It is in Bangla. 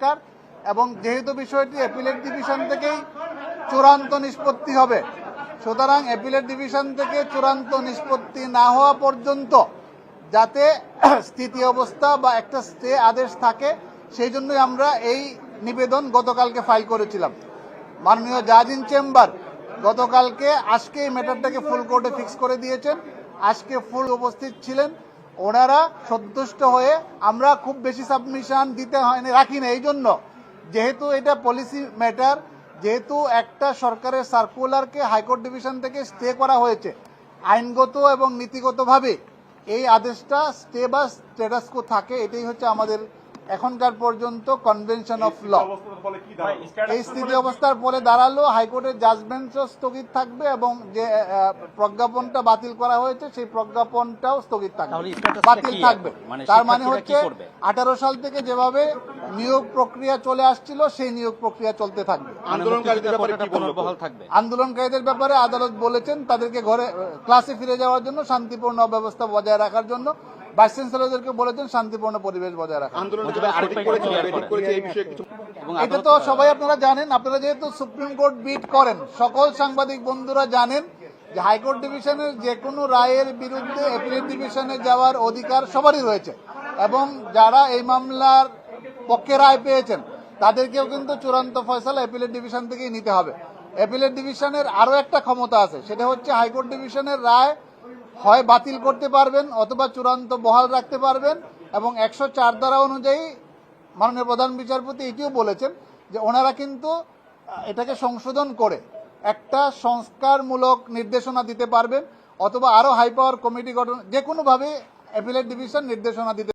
দরকার এবং যেহেতু বিষয়টি অ্যাপিলেট ডিভিশন থেকেই চূড়ান্ত নিষ্পত্তি হবে, সুতরাং অ্যাপিলেট ডিভিশন থেকে চূড়ান্ত নিষ্পত্তি না হওয়া পর্যন্ত যাতে স্থিতি অবস্থা বা একটা স্টে আদেশ থাকে, সেই জন্যই আমরা এই নিবেদন গতকালকে ফাইল করেছিলাম। মাননীয় জাজ ইন চেম্বার গতকালকে আজকে এই ম্যাটারটাকে ফুল কোর্টে ফিক্স করে দিয়েছেন। আজকে ফুল উপস্থিত ছিলেন। ওনারা সন্তুষ্ট হয়ে আমরা খুব বেশি সাবমিশন দিতে হয়নি, রাখি না এই জন্য যেহেতু এটা পলিসি ম্যাটার যেহেতু একটা সরকারের সার্কুলারকে হাইকোর্ট ডিভিশন থেকে স্টে করা হয়েছে, আইনগত এবং নীতিগতভাবে, এই আদেশটা স্টে বা স্টেটাসকো থাকে, এটাই হচ্ছে আমাদের এখনকার পর্যন্ত কনভেনশন অফ ল এই স্থিতি অবস্থার পরে দাঁড়াল হাইকোর্টের জাজমেন্টও স্থগিত থাকবে এবং যে প্রজ্ঞাপনটা বাতিল করা হয়েছে সেই প্রজ্ঞাপনটাও স্থগিত থাকবে। বাতিল থাকবে। মানে তার মানে হচ্ছে আঠারো সাল থেকে যেভাবে নিয়োগ প্রক্রিয়া চলে আসছিল সেই নিয়োগ প্রক্রিয়া চলতে থাকবে। আন্দোলনকারীদের ব্যাপারে কি বহাল থাকবে। আন্দোলনকারীদের ব্যাপারে আদালত বলেছেন তাদেরকে ঘরে ক্লাসে ফিরে যাওয়ার জন্য শান্তিপূর্ণ ব্যবস্থা বজায় রাখার জন্য। ভাইস চ্যান্সেলরদেরকে বলেছেন শান্তিপূর্ণ পরিবেশ বজায় এবং এটা তো সবাই আপনারা জানেন আপনারা যেহেতু সুপ্রিম কোর্ট বিট করেন সকল সাংবাদিক বন্ধুরা জানেন যে হাইকোর্ট ডিভিশনের যে কোনো রায়ের বিরুদ্ধে অ্যাপিলেট ডিভিশনে যাওয়ার অধিকার সবারই রয়েছে। এবং যারা এই মামলার পক্ষে রায় পেয়েছেন তাদেরকেও কিন্তু চূড়ান্ত ফয়সালা অ্যাপিলেট ডিভিশন থেকেই নিতে হবে। অ্যাপিলেট ডিভিশনের আরও একটা ক্ষমতা আছে সেটা হচ্ছে হাইকোর্ট ডিভিশনের রায় হয় বাতিল করতে পারবেন অথবা চূড়ান্ত বহাল রাখতে পারবেন এবং একশো চার ধারা অনুযায়ী মাননীয় প্রধান বিচারপতি এটিও বলেছেন যে ওনারা কিন্তু এটাকে সংশোধন করে একটা সংস্কারমূলক নির্দেশনা দিতে পারবেন অথবা আরও হাই পাওয়ার কমিটি গঠন যে কোনোভাবে অ্যাপিলেট ডিভিশন নির্দেশনা দিতে